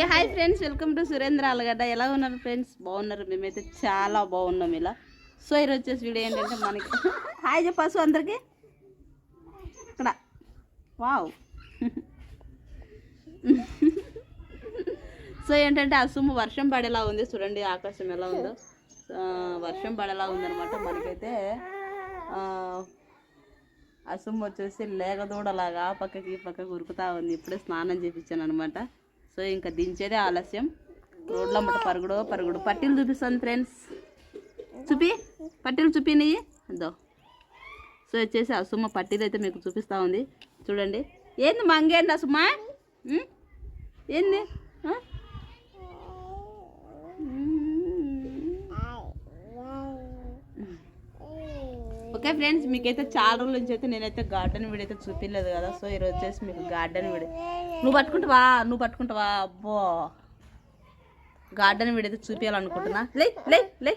Okay hi friends welcome to Surendra Alagadda. ఎలా ఉన్నారు friends? బాగున్నారు మేమైతే చాలా బాగున్నాం ఇలా. సో ఈరోజు వచ్చేసి వీడియో ఏంటంటే మనకి హాయ్ చెప్పాసు అందరికి. ఇక్కడ. వావ్. సో ఏంటంటే అసుము వర్షం పడేలా ఉంది. చూడండి ఆకాశం ఎలా ఉందో. వర్షం పడేలా ఉందనమాట మనకైతే. ఆ, అసుము వచ్చేసి లేగదూడలాగా ఆ పక్కకి ఈ పక్కకి ఉరుకుతా ఉంది. ఇప్పుడే స్నానం చేపించాను అనమాట సో ఇంకా దించేదే ఆలస్యం. రోడ్ల అమ్మట పరుగుడు పరుగుడు. పట్టీలు చూపిస్తాను ఫ్రెండ్స్. చూపి. పట్టీలు చూపినాయి అదో. సో వచ్చేసి అసుమ్మ పట్టీలు అయితే మీకు చూపిస్తూ ఉంది. చూడండి. ఏంది మంగేండి అసుమ్మ ఏంది ఆ? ఓకే ఫ్రెండ్స్ మీకైతే చాలా రోజుల నుంచి అయితే నేనైతే గార్డెన్ వీడియో అయితే చూపించలేదు కదా. సో ఈరోజు వచ్చేసి మీకు గార్డెన్ వీడియో నువ్వు పట్టుకుంటావా? నువ్వు పట్టుకుంటావా? అబ్బో. గార్డెన్ వీడియో అయితే చూపించాలనుకుంటున్నా. లే లే లే.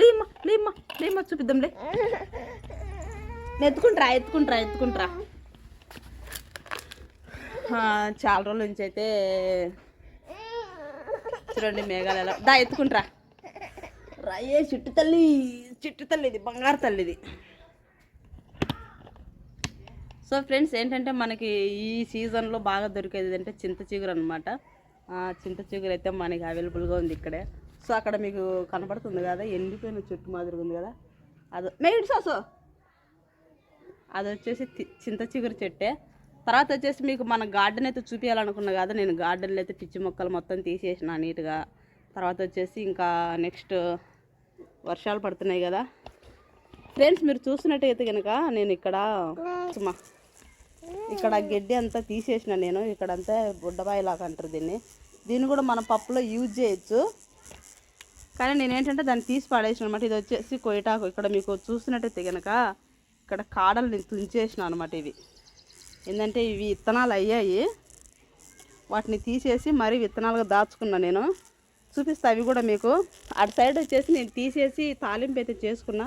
లేమ్మా లేమ్మా లేమ్మా చూపిద్దాం లే. నేను ఎత్తుకుంటారా ఎత్తుకుంటారా చాలా రోజుల నుంచి అయితే చూడండి మేఘాలయలో దా ఎత్తుకుంటారా. రాయే చిట్టు తల్లి చిట్టు తల్లిది బంగారు తల్లిది. సో ఫ్రెండ్స్ ఏంటంటే మనకి ఈ సీజన్లో బాగా దొరికేది అంటే చింత చిగురు అనమాట చింత చిగురు అయితే మనకి అవైలబుల్గా ఉంది ఇక్కడే. సో అక్కడ మీకు కనపడుతుంది కదా ఎండిపోయిన చెట్టు మాదిరిగా ఉంది కదా. అది మెయిన్ సో అది వచ్చేసి చింత చిగురు చెట్టే. తర్వాత వచ్చేసి మీకు మన గార్డెన్ అయితే చూపించాలనుకున్నా కదా నేను గార్డెన్లో అయితే పిచ్చి మొక్కలు మొత్తం తీసేసిన నీట్గా. తర్వాత వచ్చేసి ఇంకా నెక్స్ట్ వర్షాలు పడుతున్నాయి కదా. ఫ్రెండ్స్ మీరు చూసినట్టయితే కనుక నేను ఇక్కడ సుమా ఇక్కడ గడ్డి అంతా తీసేసిన నేను. ఇక్కడంతా బుడ్డబాయిలాగా అంటారు దీన్ని. దీన్ని కూడా మన పప్పులో యూజ్ చేయొచ్చు. కానీ నేనేంటంటే దాన్ని తీసి పడేసిన అనమాట ఇది వచ్చేసి కొయ్యటాకు. ఇక్కడ మీకు చూసినట్టయితే కనుక ఇక్కడ కాడలు నేను తుంచేసిన అనమాట ఇవి. ఏంటంటే ఇవి విత్తనాలు అయ్యాయి. వాటిని తీసేసి మరీ విత్తనాలుగా దాచుకున్నా నేను. చూపిస్తా అవి కూడా మీకు. అటు సైడ్ వచ్చేసి నేను తీసేసి తాలింపు అయితే చేసుకున్నా.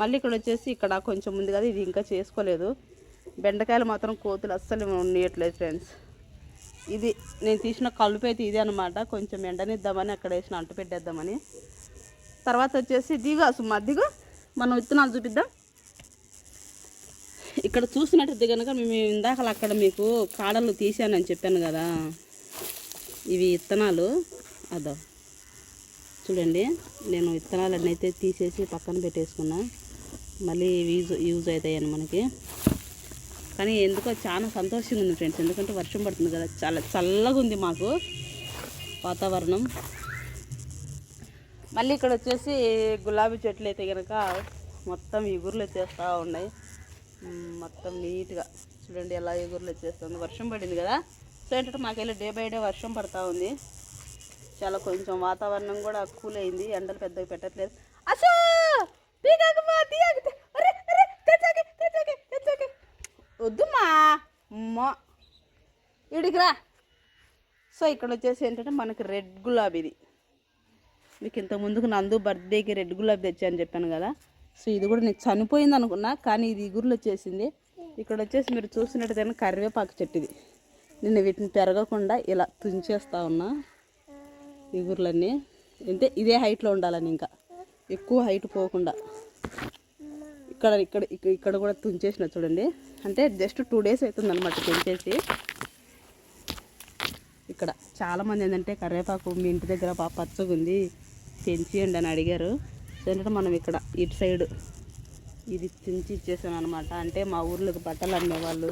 మళ్ళీ ఇక్కడ వచ్చేసి ఇక్కడ కొంచెం ఉంది కదా ఇది ఇంకా చేసుకోలేదు. బెండకాయలు మాత్రం కోతులు అస్సలు ఉండట్లేదు ఫ్రెండ్స్ ఇది నేను తీసిన కలుపు అయితే ఇదే అనమాట కొంచెం ఎండనిద్దామని అక్కడ వేసిన అంటు పెట్టేద్దామని. తర్వాత వచ్చేసి దిగు సుమ్మ దిగు. మనం విత్తనాలు చూపిద్దాం. ఇక్కడ చూసినట్టయితే కనుక మేము ఇందాక అక్కడ మీకు కాడలు తీసానని చెప్పాను కదా. ఇవి విత్తనాలు. అదో. చూడండి. నేను విత్తనాలన్నీ అయితే తీసేసి పక్కన పెట్టేసుకున్నా. మళ్ళీ యూజ్ యూజ్ అవుతాయని మనకి. కానీ ఎందుకో చాలా సంతోషంగా ఉంది ఫ్రెండ్స్. ఎందుకంటే వర్షం పడుతుంది కదా. చాలా చల్లగా ఉంది మాకు వాతావరణం. మళ్ళీ ఇక్కడ వచ్చేసి గులాబీ చెట్లు అయితే కనుక మొత్తం ఎగురులు వచ్చేస్తూ ఉన్నాయి. మొత్తం నీట్గా. చూడండి ఎలా ఎగురులు వచ్చేస్తుంది. వర్షం పడింది కదా. సో ఏంటంటే మాకెళ్ళి డే బై డే వర్షం పడతా ఉంది. చాలా కొంచెం వాతావరణం కూడా కూల్ అయింది. ఎండలు పెద్దగా పెట్టట్లేదు. అసో వద్దుమా అమ్మా. ఇడికి రా. సో ఇక్కడ వచ్చేసి ఏంటంటే మనకి రెడ్ గులాబీది మీకు ఇంతకుముందుకు నందు బర్త్డేకి రెడ్ గులాబీ తెచ్చాను చెప్పాను కదా. సో ఇది కూడా నేను చనిపోయింది అనుకున్నా కానీ ఇది ఇగురులు వచ్చేసింది. ఇక్కడ వచ్చేసి మీరు చూసినట్టయితే కరివేపాకు చెట్టు ఇది. నేను వీటిని పెరగకుండా ఇలా తుంచేస్తా ఉన్నా. ఇగుర్లన్నీ అంటే ఇదే హైట్లో ఉండాలని ఇంకా. ఎక్కువ హైట్ పోకుండా. ఇక్కడ ఇక్కడ ఇక్కడ కూడా తుంచేసిన చూడండి. అంటే జస్ట్ టూ డేస్ అవుతుంది అనమాట తుంచేసి. ఇక్కడ చాలామంది ఏంటంటే కరివేపాకు మీ ఇంటి దగ్గర బాగా పచ్చగా ఉంది పెంచియండి అని అడిగారు. ఏంటంటే మనం ఇక్కడ ఇటు సైడ్ ఇది తుంచి ఇచ్చేసాను అనమాట అంటే మా ఊర్లోకి బట్టలు అమ్మేవాళ్ళు.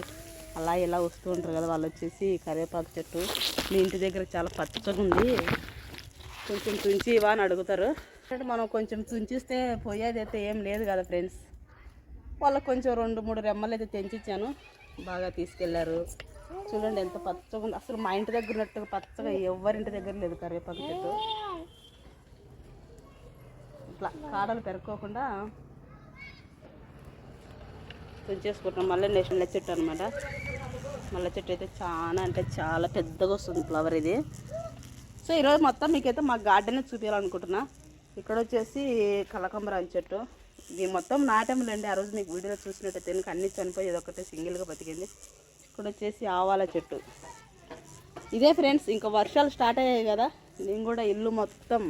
అలా ఇలా వస్తూ ఉంటారు కదా వాళ్ళు వచ్చేసి కరివేపాకు చెట్టు. మీ ఇంటి దగ్గర చాలా పచ్చగా ఉంది కొంచెం తుంచి ఇవా అని అడుగుతారు. అంటే మనం కొంచెం తుంచిస్తే పోయేది అయితే ఏం లేదు కదా ఫ్రెండ్స్ వాళ్ళకి కొంచెం రెండు మూడు రెమ్మలు అయితే తెంచిచ్చాను బాగా తీసుకెళ్ళారు. చూడండి ఎంత పచ్చగా ఉంది. అసలు మా ఇంటి దగ్గర ఉన్నట్టుగా పచ్చగా ఎవరింటి దగ్గర లేదు కరివేపాకు చెట్టు. ఇట్లా కాడలు పెరుక్కోకుండా తుంచేసుకుంటాం మళ్ళీ నేషనల్ చెట్టు అనమాట మల్లె చెట్టు అయితే చాలా అంటే చాలా పెద్దగా వస్తుంది ఫ్లవర్ ఇది. సో ఈరోజు మొత్తం మీకైతే మా గార్డెన్ చూపించాలనుకుంటున్నా. ఇక్కడ వచ్చేసి కలకంబరాల చెట్టు. ఇది మొత్తం నాటెంలండి ఆ రోజు మీకు వీడియోలో చూసినట్టయితే ఇంకా అన్ని చనిపోయి ఇది ఒకటే సింగిల్గా బతికింది. ఇక్కడ వచ్చేసి ఆవాల చెట్టు. ఇదే ఫ్రెండ్స్ ఇంకా వర్షాలు స్టార్ట్ అయ్యాయి కదా. నేను కూడా ఇల్లు మొత్తం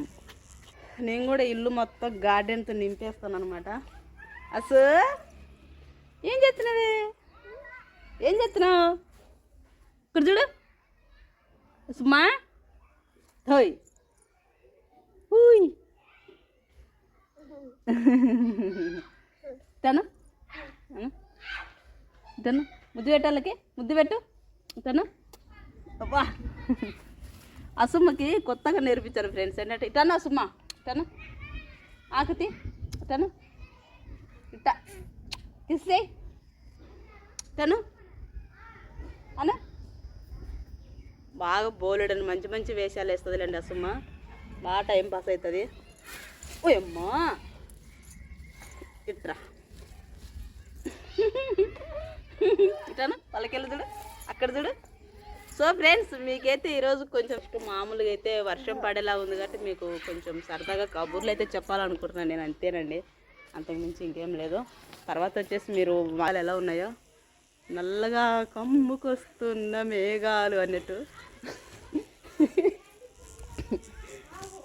నేను కూడా ఇల్లు మొత్తం గార్డెన్తో నింపేస్తాను అనమాట అసలు ఏం చేస్తున్నావు? ఏం చేస్తున్నావు? ఇక్కడ చూడు. సుమా హోయ్ ui. తను తను ముద్దు పెట్టాలకి ముద్దు పెట్టు తను అబ్బా అసుమ్మకి కొత్తగా నేర్పించారు ఫ్రెండ్స్ ఏంటంటే ఇటాను అసుమ్మ తను ఆకతి తను ఇట్ట. ఇస్తే తను అనా బాగా బోలెడని మంచి మంచి వేషాలు వేస్తుందిలేండి అసుమ్మ. బాగా టైం పాస్ అవుతుంది ఓయమ్మా ఇట్రా. ఇటాను పలకెళ్ళి చూడు. అక్కడ చూడు. సో ఫ్రెండ్స్ మీకైతే ఈరోజు కొంచెం మామూలుగా అయితే వర్షం పడేలా ఉంది కాబట్టి మీకు కొంచెం సరదాగా కబుర్లు అయితే చెప్పాలనుకుంటున్నాను నేను అంతేనండి. అంతకుమించి ఇంకేం లేదు. తర్వాత వచ్చేసి మీరు వాళ్ళు ఎలా ఉన్నాయో? నల్లగా కమ్ముకొస్తున్న మేఘాలు అన్నట్టు.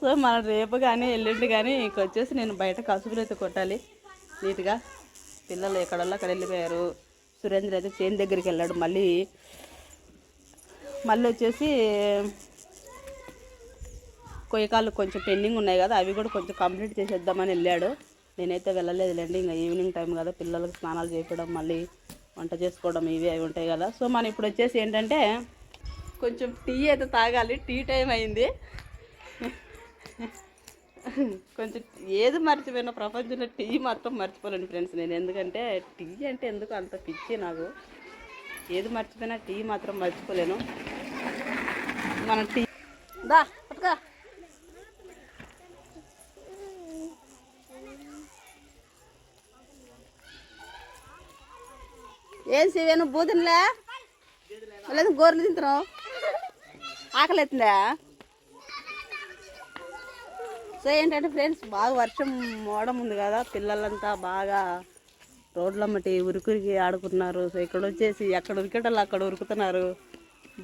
సో మన రేపు కానీ ఎల్లుండి కానీ ఇంక వచ్చేసి నేను బయట కసుపులు అయితే కొట్టాలి. నీట్గా పిల్లలు ఎక్కడల్లో అక్కడ వెళ్ళిపోయారు. సురేంద్ర అయితే చేను దగ్గరికి వెళ్ళాడు. మళ్ళీ మళ్ళీ వచ్చేసి కొయ్యకాలు కొంచెం పెండింగ్ ఉన్నాయి కదా అవి కూడా కొంచెం కంప్లీట్ చేసేద్దామని వెళ్ళాడు. నేనైతే వెళ్ళలేదులేండి ఇంకా ఈవినింగ్ టైం కదా పిల్లలకు స్నానాలు చేయడం మళ్ళీ వంట చేసుకోవడం ఇవి అవి ఉంటాయి కదా. సో మనం ఇప్పుడు వచ్చేసి ఏంటంటే కొంచెం టీ అయితే తాగాలి. టీ టైం అయింది. కొంచెం ఏది మర్చిపోయినా ప్రపంచంలో టీ మాత్రం మర్చిపోలేను ఫ్రెండ్స్ నేను ఎందుకంటే టీ అంటే ఎందుకు అంత పిచ్చి నాకు? ఏది మర్చిపోయినా టీ మాత్రం మర్చిపోలేను. మన టీ దా పట్టుకో. ఏం చేయను బూదినలే లేదు గోర్లు తింటున్నావు. ఆకలి అవుతుందా సో ఏంటంటే ఫ్రెండ్స్ బాగా వర్షం మోడం ఉంది కదా పిల్లలంతా బాగా రోడ్లమ్మటి ఉరుకురికి ఆడుకుంటున్నారు. సో ఇక్కడ వచ్చేసి ఎక్కడ ఉరికేటోళ్ళు అక్కడ ఉరుకుతున్నారు.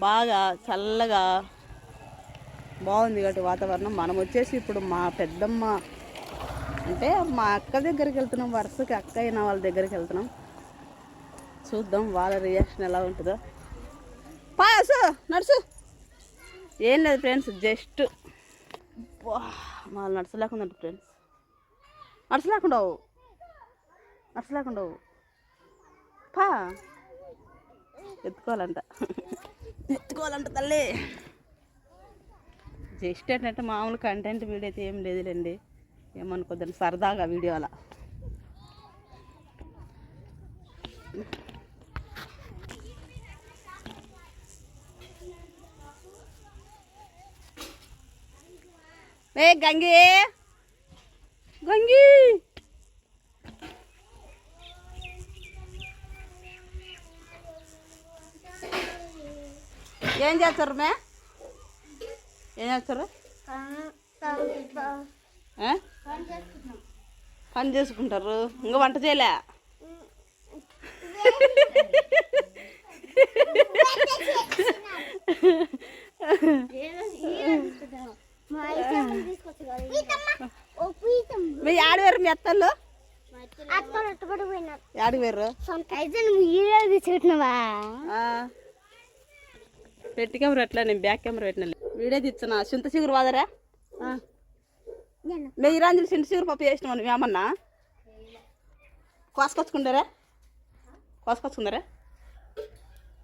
బాగా చల్లగా బాగుంది కాబట్టి వాతావరణం. మనం వచ్చేసి ఇప్పుడు మా పెద్దమ్మ అంటే మా అక్క దగ్గరికి వెళ్తున్నాం వరుసకి అక్క అయిన వాళ్ళ దగ్గరికి వెళ్తున్నాం. చూద్దాం వాళ్ళ రియాక్షన్ ఎలా ఉంటుందో. పాసు నడుసు ఏం లేదు ఫ్రెండ్స్ జస్ట్. వాళ్ళు నడచలేకుందంట ఫ్రెండ్స్ నడచలేకుండావు నడచలేకుండావు పా. ఎత్తుకోవాలంట. ఎత్తుకోవాలంట తల్లి. జస్ట్ ఏంటంటే మామూలు కంటెంట్ వీడియో అయితే ఏం లేదులేండి. ఏమనుకోద్దండి సరదాగా వీడియో అలా. ఏ గంగి. గంగి. ఏం చేస్తారు మే? ఏం చేస్తారు? పని చేసుకుంటారు. ఇంకా వంట చేయలే? మీ ఆడవేరు మీ అత్తళ్ళు ఆడవేరు పెట్టి కెమెరా ఎట్లా? నేను బ్యాక్ కెమెరా పెట్టిన వీడియో తెచ్చిన చింత చిగురు వాదరా? మేము ఇరాంజులు చింత చిగురు పప్పు చేసినామని మేమన్నా కోసుకొచ్చుకుంటారా? కోసుకొచ్చుకుంటారా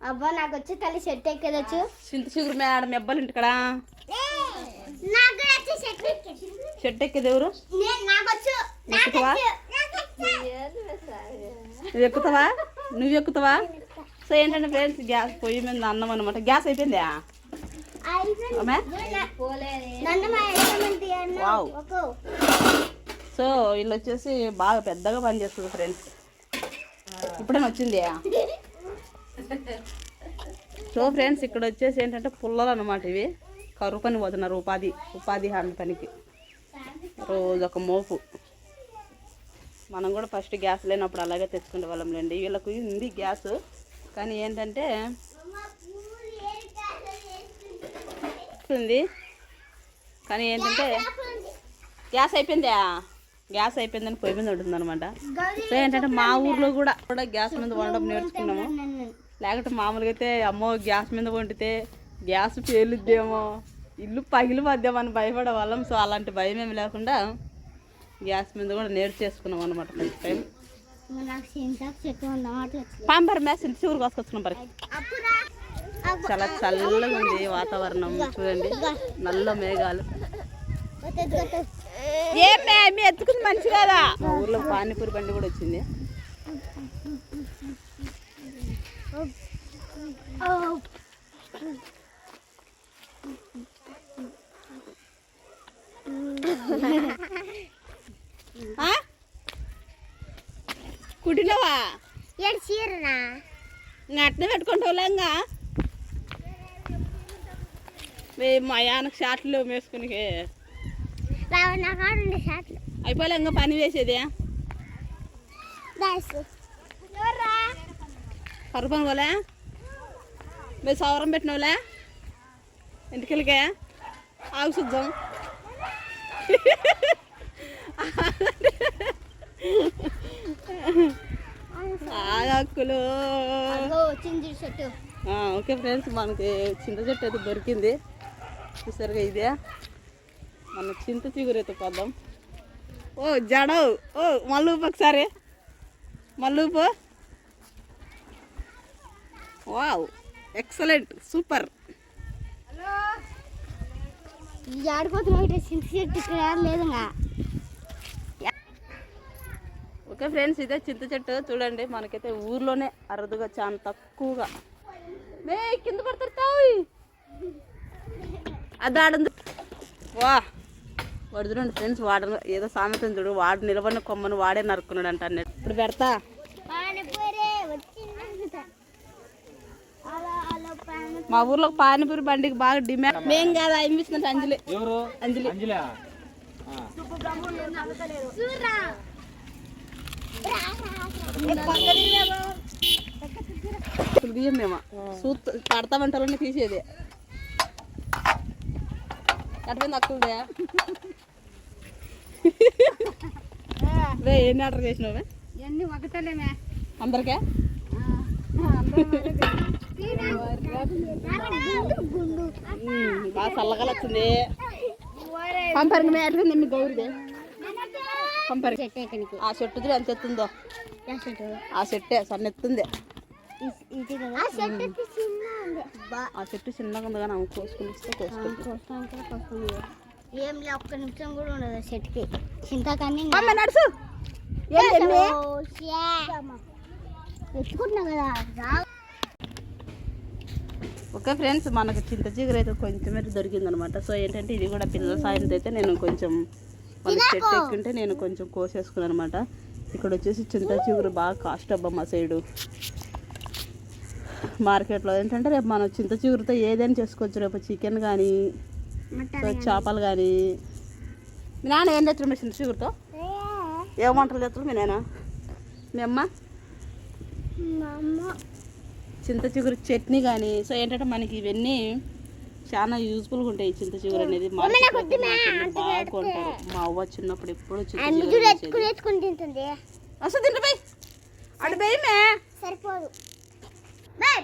అబ్బా నాకు వచ్చి తల్లి సెట్ ఎక్కదొచ్చు. చింత చిగురు మేడం మెబ్బలు ఇంటికడా నాకు కూడా వచ్చి సెట్ ఎక్కేది చెట్టు ఎక్కేది ఎవరు ఎక్కుతావా నువ్వు ఎక్కుతావా నువ్వు ఎక్కుతావా సో ఏంటంటే ఫ్రెండ్స్ గ్యాస్ పొయ్యి మీద అన్నం అనమాట గ్యాస్ అయిపోయిందా? సో వీళ్ళు వచ్చేసి బాగా పెద్దగా పనిచేస్తుంది ఫ్రెండ్స్. ఇప్పుడేనా వచ్చింది? సో ఫ్రెండ్స్ ఇక్కడ వచ్చేసి ఏంటంటే పుల్లలు అనమాట ఇవి. కరువు పని పోతున్నారు ఉపాధి ఉపాధి హామీ పనికి. రోజు ఒక మోపు. మనం కూడా ఫస్ట్ గ్యాస్ లేనప్పుడు అలాగే తెచ్చుకునే వాళ్ళంలేండి వీళ్ళకు ఉంది గ్యాస్ కానీ ఏంటంటే ఉంది కానీ ఏంటంటే గ్యాస్ అయిపోయిందా? గ్యాస్ అయిపోయిందని పొయ్యి మీద ఉంటుంది అనమాట సో ఏంటంటే మా ఊర్లో కూడా కూడా గ్యాస్ మీద వండడం నేర్చుకున్నాము. లేకపోతే మామూలుగా అయితే అమ్మో గ్యాస్ మీద వండితే గ్యాస్ పేలుద్దేమో. ఇల్లు పగిలిపోద్దామని భయపడే వాళ్ళం సో అలాంటి భయం ఏమి లేకుండా గ్యాస్ మీద కూడా నేర్చేసుకున్నాం అనమాట ఫస్ట్ టైం పాంపర్ మ్యాస్ ఇంటి చివరికి వసుకొచ్చుకున్నాం మరి. చాలా చల్లగా ఉంది వాతావరణం చూడండి. నల్ల మేఘాలు. మే, ఎత్తుకుంది మంచి కదా. మా ఊర్లో పానీపూరి బండి కూడా వచ్చింది. ఆ? కుట్టినవా ఏడు చీరనా ఇంకా అట్నే పెట్టుకుంటావులే ఇంకా మే యానకు షాట్లు వేసుకుని అయిపోలే ఇంకా పని వేసేది. దాసు ఎవర్రా? కరువు పని పోలే మీరు సౌరం పెట్టినవులే ఇంటికెళ్ళకే? ఆగు చూద్దాం ఓకే ఫ్రెండ్స్ మనకి చింత చెట్టు అయితే దొరికింది. చూసారుగా ఇదే? మన చింత చిగురు అయితే పోదాం ఓ జడవు ఓ మల్లూపు ఒకసారి. మల్లూపు వావ్ ఎక్సలెంట్ సూపర్. ఈ చింత చెట్టు ఇక్కడ లేదుగా. ఓకే ఫ్రెండ్స్ ఇదే చింత చెట్టు. చూడండి మనకైతే ఊర్లోనే అరుదుగా చాలా తక్కువగా. మే కింద పడతారు తావి అది ఆడంది వా. వాడు చూడండి ఫ్రెండ్స్ వాడ ఏదో సామెతం చూడు. వాడు నిలబడిన కొమ్మను వాడే నరుకున్నాడు అంటే అన్నట్టు. ఇప్పుడు పెడతా పానిపూరి వచ్చిందంట అలా అలా పాని మా ఊర్లో పానీపూరి బండికి బాగా డిమాండ్. మేం కాదు అనిపిస్తుందంట అంజలి? ఎవరు? అంజలి. బియ్యం మేము. సూత్ పడతామంటారని తీసేది. అట్లా అక్కులదే? రే ఎన్ని ఆర్డర్ చేసినావే ఎన్ని ఒకటలేమే. అందరికే? బాగా చల్లగా వచ్చింది. పంపరికి మే ఎట్లా మీ గౌరిదే. ఎక్కడికి ఆ చెట్టు చూడు ఎంత ఎత్తుందో. ఆ చెట్టే సన్న ఎత్తుంది ఆ చెట్టు చిన్నగా ఉంది కానీ ఆమె కోసుకుని కోసుకుంటుంది. ఏం లే ఒక్క నిమిషం కూడా ఉండదు చెట్టుకి. చింతకాన్ని అమ్మ నడుసు? ఎత్తుకుంటున్నా కదా? ఓకే ఫ్రెండ్స్ మనకు చింత చిగురు అయితే కొంచెం అయితే దొరికింది అనమాట సో ఏంటంటే ఇది కూడా పిల్లల సాయంతో అయితే నేను కొంచెం మన చెట్టు ఎక్కుంటే నేను కొంచెం కోసేసుకున్నాను అనమాట ఇక్కడ వచ్చేసి చింత చిగురు బాగా కాస్ట్ అబ్బా మా సైడు మార్కెట్లో ఏంటంటే రేపు మనం చింత చిగురుతో ఏదైనా చేసుకోవచ్చు. రేపు చికెన్ కానీ చేపలు కానీ మీ నాన్న ఏం తెచ్చారు మీ చింత చిగురుతో ఏ వంటలు తెచ్చారు మీ నాన్న? అమ్మ? మా అమ్మ. చింత చిగురు చట్నీ కానీ సో ఏంటంటే మనకి ఇవన్నీ చాలా యూస్ఫుల్గా ఉంటాయి చింత చిగురు అనేది. మా అవ్వ చిన్నప్పుడు ఎప్పుడు అసలు అటు పోయిమే సరిపోదు.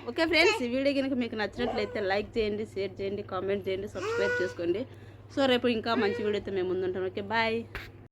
ఓకే ఫ్రెండ్స్ ఈ వీడియో కనుక మీకు నచ్చినట్లయితే లైక్ చేయండి షేర్ చేయండి కామెంట్ చేయండి సబ్స్క్రైబ్ చేసుకోండి. సో రేపు ఇంకా మంచి వీడియోతో మేము ముందుంటాం. Okay bye.